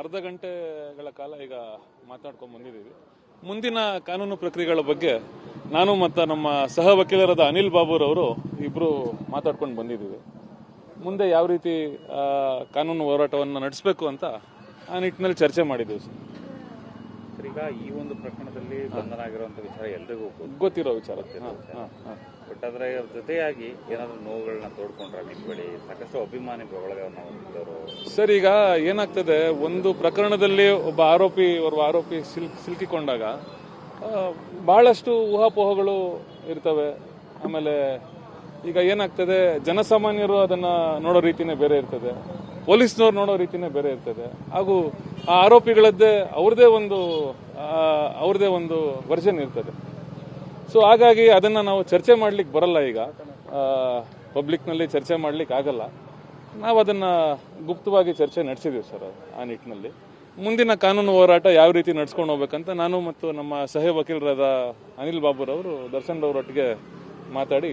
ಅರ್ಧ ಗಂಟೆಗಳ ಕಾಲ ಈಗ ಮಾತಾಡ್ಕೊಂಡು ಬಂದಿದ್ದೀವಿ. ಮುಂದಿನ ಕಾನೂನು ಪ್ರಕ್ರಿಯೆಗಳ ಬಗ್ಗೆ ನಾನು ಮತ್ತು ನಮ್ಮ ಸಹ ವಕೀಲರಾದ ಅನಿಲ್ ಬಾಬುರವರು ಇಬ್ಬರು ಮಾತಾಡ್ಕೊಂಡು ಬಂದಿದ್ದೀವಿ. ಮುಂದೆ ಯಾವ ರೀತಿ ಕಾನೂನು ಹೋರಾಟವನ್ನು ನಡೆಸಬೇಕು ಅಂತ ಆ ನಿಟ್ಟಿನಲ್ಲಿ ಚರ್ಚೆ ಮಾಡಿದ್ದೀವಿ ಸರ್. ಈಗ ಈ ಒಂದು ಪ್ರಕರಣದಲ್ಲಿ ಬಂಧನ ಆಗಿರುವಂತ ವಿಚಾರ ಎಲ್ರಿಗೂ ಗೊತ್ತು. ಗೊತ್ತಿರೋ ವಿಚಾರ. ಬಟ್ ಅದರ ಜೊತೆಯಾಗಿ ಏನಾದರೂ ನೋವುಗಳನ್ನ ತೋಡ್ಕೊಂಡ್ರ ನಿಮ್ ಬಳಿ? ಸಾಕಷ್ಟು ಅಭಿಮಾನಿ ಒಳಗವನ್ನ ಹೊಂದಿದವರು. ಸರ್ ಈಗ ಏನಾಗ್ತದೆ ಒಂದು ಪ್ರಕರಣದಲ್ಲಿ ಒಬ್ಬ ಆರೋಪಿ ಓರ್ವ ಆರೋಪಿ ಸಿಲ್ ಸಿಲುಕಿಕೊಂಡಾಗ ಬಹಳಷ್ಟು ಊಹಾಪೋಹಗಳು ಇರ್ತವೆ. ಆಮೇಲೆ ಈಗ ಏನಾಗ್ತದೆ ಜನಸಾಮಾನ್ಯರು ಅದನ್ನ ನೋಡೋ ರೀತಿನೇ ಬೇರೆ ಇರ್ತದೆ. ಪೊಲೀಸ್ನವ್ರು ನೋಡೋ ರೀತಿನೇ ಬೇರೆ ಇರ್ತದೆ. ಹಾಗೂ ಆ ಆರೋಪಿಗಳದ್ದೇ ಅವ್ರದೇ ಒಂದು ಅವ್ರದ್ದೇ ಅವ್ರದೇ ಒಂದು ವರ್ಷನ್ ಇರ್ತದೆ. ಸೊ ಹಾಗಾಗಿ ಅದನ್ನ ನಾವು ಚರ್ಚೆ ಮಾಡ್ಲಿಕ್ಕೆ ಬರಲ್ಲ ಈಗ. ಪಬ್ಲಿಕ್ನಲ್ಲಿ ಚರ್ಚೆ ಮಾಡ್ಲಿಕ್ಕೆ ಆಗಲ್ಲ. ನಾವು ಅದನ್ನ ಗುಪ್ತವಾಗಿ ಚರ್ಚೆ ನಡೆಸಿದ್ದೀವಿ ಸರ್ ಆ ನಿಟ್ಟಿನಲ್ಲಿ ಮುಂದಿನ ಕಾನೂನು ಹೋರಾಟ ಯಾವ ರೀತಿ ನಡ್ಸ್ಕೊಂಡು ಹೋಗ್ಬೇಕಂತ ನಾನು ಮತ್ತು ನಮ್ಮ ಸಹ ವಕೀಲರಾದ ಅನಿಲ್ ಬಾಬುರವರು, ದರ್ಶನ್ ರವರೊಟ್ಟಿಗೆ ಮಾತಾಡಿ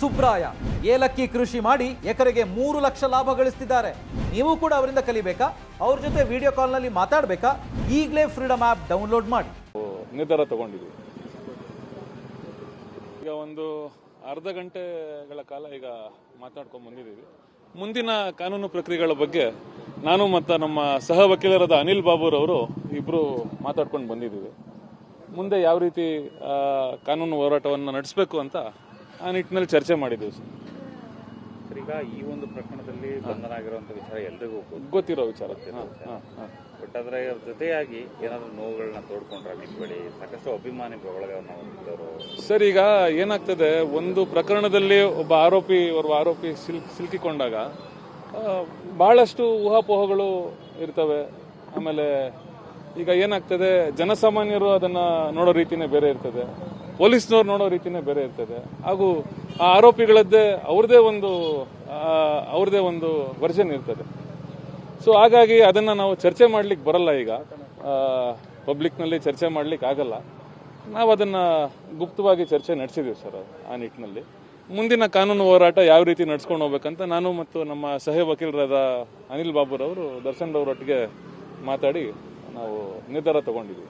ಸುಬ್ರಾಯ, ಏಲಕ್ಕಿ ಕೃಷಿ ಮಾಡಿ ಎಕರೆಗೆ ಮೂರು ಲಕ್ಷ ಲಾಭ ಗಳಿಸ್ತಿದ್ದಾರೆ. ನೀವು ಕೂಡ ಅವರಿಂದ ಕಲಿಬೇಕಾ? ಅವ್ರ ಜೊತೆ ವಿಡಿಯೋ ಕಾಲ್ನಲ್ಲಿ ಮಾತಾಡಬೇಕಾ? ಈಗಲೇ ಫ್ರೀಡಮ್ ಆ್ಯಪ್ ಡೌನ್ಲೋಡ್ ಮಾಡಿ. ನಿರ್ಧಾರ ತಗೊಂಡಿದ್ವಿ ಈಗ ಒಂದು ಅರ್ಧ ಗಂಟೆಗಳ ಕಾಲ ಈಗ ಮಾತಾಡ್ಕೊಂಡು ಬಂದಿದ್ದೀವಿ. ಮುಂದಿನ ಕಾನೂನು ಪ್ರಕ್ರಿಯೆಗಳ ಬಗ್ಗೆ ನಾನು ಮತ್ತು ನಮ್ಮ ಸಹ ವಕೀಲರಾದ ಅನಿಲ್ ಬಾಬುರವರು ಇಬ್ಬರು ಮಾತಾಡ್ಕೊಂಡು ಬಂದಿದ್ದೀವಿ. ಮುಂದೆ ಯಾವ ರೀತಿ ಕಾನೂನು ಹೋರಾಟವನ್ನು ನಡೆಸಬೇಕು ಅಂತ ಆ ನಿಟ್ಟಿನಲ್ಲಿ ಚರ್ಚೆ ಮಾಡಿದ್ದೀವಿ ಸರ್. ಸರ್, ಈಗ ಈ ಒಂದು ಪ್ರಕರಣದಲ್ಲಿ ಬಂಧನ ಆಗಿರುವಂತ ವಿಚಾರ ಎಲ್ರಿಗೂ ಗೊತ್ತು. ಗೊತ್ತಿರೋ ವಿಚಾರ. ಬಟ್ ಅದರ ಜೊತೆಯಾಗಿ ಏನಾದರೂ ನೋವುಗಳನ್ನ ತೋಡ್ಕೊಂಡ್ರೆ ನಿಮ್ಮ ಬಳಿ? ಸಾಕಷ್ಟು ಅಭಿಮಾನಿ ಒಳಗವನ್ನ ಸರ್ ಈಗ ಏನಾಗ್ತದೆ ಒಂದು ಪ್ರಕರಣದಲ್ಲಿ ಒಬ್ಬ ಆರೋಪಿ ಅವರು ಆರೋಪಿ ಸಿಲ್ ಸಿಲುಕಿಕೊಂಡಾಗ ಬಹಳಷ್ಟು ಊಹಾಪೋಹಗಳು ಇರ್ತವೆ. ಆಮೇಲೆ ಈಗ ಏನಾಗ್ತದೆ ಜನಸಾಮಾನ್ಯರು ಅದನ್ನ ನೋಡೋ ರೀತಿನೇ ಬೇರೆ ಇರ್ತದೆ. ಪೊಲೀಸ್ನವ್ರು ನೋಡೋ ರೀತಿನೇ ಬೇರೆ ಇರ್ತದೆ. ಹಾಗೂ ಆ ಆರೋಪಿಗಳದ್ದೇ ಅವ್ರದ್ದೇ ಒಂದು ಅವ್ರದ್ದೇ ಅವ್ರದೇ ಒಂದು ವರ್ಷನ್ ಇರ್ತದೆ. ಸೊ ಹಾಗಾಗಿ ಅದನ್ನು ನಾವು ಚರ್ಚೆ ಮಾಡ್ಲಿಕ್ಕೆ ಬರಲ್ಲ ಈಗ. ಪಬ್ಲಿಕ್ನಲ್ಲಿ ಚರ್ಚೆ ಮಾಡಲಿಕ್ಕೆ ಆಗಲ್ಲ. ನಾವು ಅದನ್ನು ಗುಪ್ತವಾಗಿ ಚರ್ಚೆ ನಡೆಸಿದ್ದೀವಿ ಸರ್ ಆ ನಿಟ್ಟಿನಲ್ಲಿ ಮುಂದಿನ ಕಾನೂನು ಹೋರಾಟ ಯಾವ ರೀತಿ ನಡ್ಸ್ಕೊಂಡು ಹೋಗ್ಬೇಕಂತ ನಾನು ಮತ್ತು ನಮ್ಮ ಸಹ ವಕೀಲರಾದ ಅನಿಲ್ ಬಾಬುರವರು, ದರ್ಶನ್ ರವರೊಟ್ಟಿಗೆ ಮಾತಾಡಿ ನಾವು ನಿರ್ಧಾರ ತಗೊಂಡಿದ್ದೀವಿ